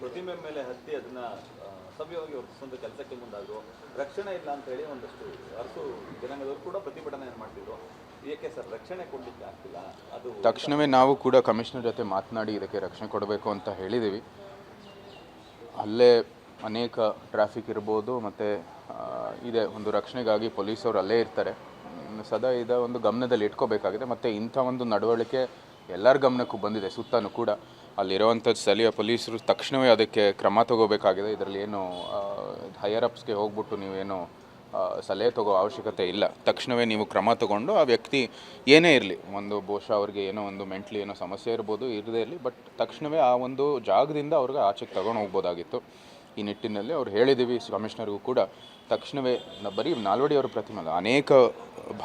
ಪ್ರತಿಮೆ ಮೇಲೆ ಹತ್ತಿ ಅದನ್ನ ಸಭ್ಯವಾಗಿ ವರ್ತಿಸುವಂಥ ಕೆಲಸಕ್ಕೆ ಮುಂದಾದ್ರು. ರಕ್ಷಣೆ ಇಲ್ಲ ಅಂತ ಹೇಳಿ ಒಂದಷ್ಟು ಅರಸು ಜನಾಂಗದವರು ಕೂಡ ಪ್ರತಿಭಟನೆ ಮಾಡ್ತಿದ್ರು. ಏಕೆ ಸರ್? ರಕ್ಷಣೆ ಕೊಡ್ಲಿಕ್ಕೆ ಆಗ್ತಿಲ್ಲ. ಅದು ತಕ್ಷಣವೇ ನಾವು ಕೂಡ ಕಮಿಷನರ್ ಜೊತೆ ಮಾತನಾಡಿ ಇದಕ್ಕೆ ರಕ್ಷಣೆ ಕೊಡಬೇಕು ಅಂತ ಹೇಳಿದ್ದೀವಿ ಅಲ್ಲೇ ಅನೇಕ ಟ್ರಾಫಿಕ್ ಇರ್ಬೋದು, ಮತ್ತು ಇದೆ ಒಂದು ರಕ್ಷಣೆಗಾಗಿ ಪೊಲೀಸವರು ಅಲ್ಲೇ ಇರ್ತಾರೆ. ಸದಾ ಇದ ಒಂದು ಗಮನದಲ್ಲಿ ಇಟ್ಕೋಬೇಕಾಗಿದೆ. ಮತ್ತು ಇಂಥ ಒಂದು ನಡವಳಿಕೆ ಎಲ್ಲರ ಗಮನಕ್ಕೂ ಬಂದಿದೆ ಸುತ್ತಲೂ ಕೂಡ. ಅಲ್ಲಿರುವಂಥ ಸ್ಥಳೀಯ ಪೊಲೀಸರು ತಕ್ಷಣವೇ ಅದಕ್ಕೆ ಕ್ರಮ ತಗೋಬೇಕಾಗಿದೆ. ಇದರಲ್ಲಿ ಏನು ಹೈಯರ್ ಅಪ್ಸ್ಗೆ ಹೋಗ್ಬಿಟ್ಟು ನೀವೇನು ಸಲಹೆ ತಗೋ ಅವಶ್ಯಕತೆ ಇಲ್ಲ. ತಕ್ಷಣವೇ ನೀವು ಕ್ರಮ ತಗೊಂಡು ಆ ವ್ಯಕ್ತಿ ಏನೇ ಇರಲಿ, ಒಂದು ಬಹುಶಃ ಅವ್ರಿಗೆ ಏನೋ ಒಂದು ಮೆಂಟ್ಲಿ ಏನೋ ಸಮಸ್ಯೆ ಇರ್ಬೋದು, ಇರದೇ ಇರಲಿ, ಬಟ್ ತಕ್ಷಣವೇ ಆ ಒಂದು ಜಾಗದಿಂದ ಅವ್ರಿಗೆ ಆಚೆಗೆ ತಗೊಂಡು ಹೋಗ್ಬೋದಾಗಿತ್ತು. ಈ ನಿಟ್ಟಿನಲ್ಲಿ ಅವ್ರು ಹೇಳಿದ್ದೀವಿ ಕಮಿಷನರ್ಗೂ ಕೂಡ. ತಕ್ಷಣವೇ ನ- ಬರೀ ನಾಲ್ವಡಿ ಅವರ ಪ್ರತಿಮೆ ಅಲ್ಲ ಅನೇಕ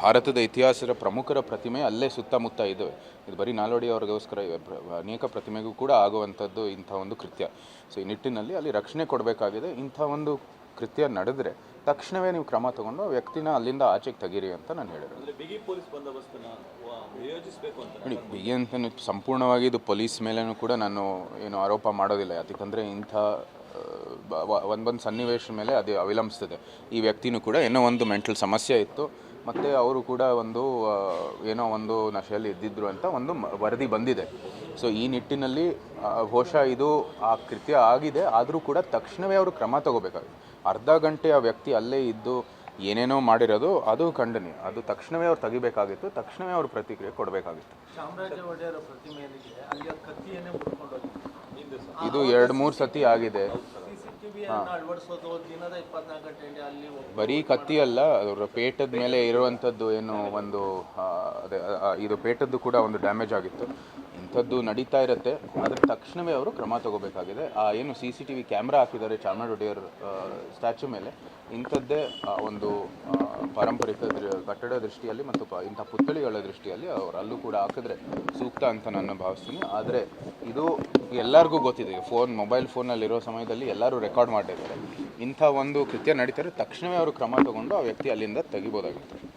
ಭಾರತದ ಇತಿಹಾಸದ ಪ್ರಮುಖರ ಪ್ರತಿಮೆ ಅಲ್ಲೇ ಸುತ್ತಮುತ್ತ ಇದ್ದಾವೆ. ಇದು ಬರೀ ನಾಲ್ವಡಿ ಅವ್ರಿಗೋಸ್ಕರ ಇವೆ. ಪ್ರ- ಅನೇಕ ಪ್ರತಿಮೆಗೂ ಕೂಡ ಆಗುವಂಥದ್ದು ಇಂಥ ಒಂದು ಕೃತ್ಯ. ಸೊ ಈ ನಿಟ್ಟಿನಲ್ಲಿ ಅಲ್ಲಿ ರಕ್ಷಣೆ ಕೊಡಬೇಕಾಗಿದೆ. ಇಂಥ ಒಂದು ಕೃತ್ಯ ನಡೆದರೆ ತಕ್ಷಣವೇ ನೀವು ಕ್ರಮ ತಗೊಂಡು ಆ ವ್ಯಕ್ತಿನ ಅಲ್ಲಿಂದ ಆಚೆಗೆ ತೆಗೀರಿ ಅಂತ ನಾನು ಹೇಳಿರೋದು. ಅಂದ್ರೆ ಬಿಗಿ ಪೊಲೀಸ್ ಬಂದೋಬಸ್ತನ್ನ ವ- ನಿಯೋಜಿಸಬೇಕು ಅಂತ ನೋಡಿ ಬಿಗಿ ಅಂತ ಸಂಪೂರ್ಣವಾಗಿ ಇದು ಪೊಲೀಸ್ ಮೇಲೇನೂ ಕೂಡ ನಾನು ಏನು ಆರೋಪ ಮಾಡೋದಿಲ್ಲ. ಯಾಕಂದರೆ ಇಂಥ ಒಂದೊಂದು ಸನ್ನಿವೇಶ ಮೇಲೆ ಅದು ಅವಲಂಬಿಸ್ತದೆ. ಈ ವ್ಯಕ್ತಿನೂ ಕೂಡ ಏನೋ ಒಂದು ಮೆಂಟಲ್ ಸಮಸ್ಯೆ ಇತ್ತು. ಮತ್ತು ಅವರು ಕೂಡ ಒಂದು ಏನೋ ಒಂದು ನಶೆಯಲ್ಲಿ ಇದ್ದಿದ್ರು ಅಂತ ಒಂದು ವರದಿ ಬಂದಿದೆ. ಸೊ ಈ ನಿಟ್ಟಿನಲ್ಲಿ ಬಹುಶಃ ಇದು ಆ ಕೃತ್ಯ ಆಗಿದೆ. ಆದರೂ ಕೂಡ ತಕ್ಷಣವೇ ಅವರು ಕ್ರಮ ತಗೋಬೇಕಾಗಿತ್ತು. ಅರ್ಧ ಗಂಟೆ ಆ ವ್ಯಕ್ತಿ ಅಲ್ಲೇ ಇದ್ದು ಏನೇನೋ ಮಾಡಿರೋದು, ಅದು ಖಂಡನೀಯ ಅದು ತಕ್ಷಣವೇ ಅವ್ರು ತೆಗಿಬೇಕಾಗಿತ್ತು. ತಕ್ಷಣವೇ ಅವ್ರು ಪ್ರತಿಕ್ರಿಯೆ ಕೊಡಬೇಕಾಗಿತ್ತು. ಇದು ಎರಡು ಮೂರು ಸತಿ ಆಗಿದೆ. ಬರೀ ಕತ್ತಿ ಅಲ್ಲ ಅವರ ಪೇಟದ ಮೇಲೆ ಇರುವಂತದ್ದು ಏನು ಒಂದು ಅದೇ ಇದು ಪೇಟದ್ದು ಕೂಡ ಒಂದು ಡ್ಯಾಮೇಜ್ ಆಗಿತ್ತು. ಇಂಥದ್ದು ನಡೀತಾ ಇರುತ್ತೆ. ಆದರೆ ತಕ್ಷಣವೇ ಅವರು ಕ್ರಮ ತಗೋಬೇಕಾಗಿದೆ. ಆ ಏನು C C T V camera ಹಾಕಿದ್ದಾರೆ ಚಾಮರಾಜೊಡೆಯರ್ ಒಡೆಯರ್ ಸ್ಟ್ಯಾಚು ಮೇಲೆ. ಇಂಥದ್ದೇ ಒಂದು ಪಾರಂಪರಿಕ ಕಟ್ಟಡ ದೃಷ್ಟಿಯಲ್ಲಿ ಮತ್ತು ಪ- ಇಂಥ ಪುತ್ಥಳಿಗಳ ದೃಷ್ಟಿಯಲ್ಲಿ ಅವರು ಅಲ್ಲೂ ಕೂಡ ಹಾಕಿದ್ರೆ ಸೂಕ್ತ ಅಂತ ನಾನು ಭಾವಿಸ್ತೀನಿ. ಆದರೆ ಇದು ಎಲ್ಲರಿಗೂ ಗೊತ್ತಿದೆ. ಫೋನ್, ಮೊಬೈಲ್ ಫೋನಲ್ಲಿರೋ ಸಮಯದಲ್ಲಿ ಎಲ್ಲರೂ ರೆಕಾರ್ಡ್ ಮಾಡಿದ್ದಾರೆ ಇಂಥ ಒಂದು ಕೃತ್ಯ ನಡೀತಾರೆ ತಕ್ಷಣವೇ ಅವರು ಕ್ರಮ ತಗೊಂಡು ಆ ವ್ಯಕ್ತಿ ಅಲ್ಲಿಂದ ತೆಗಿಬೋದಾಗಿತ್ತು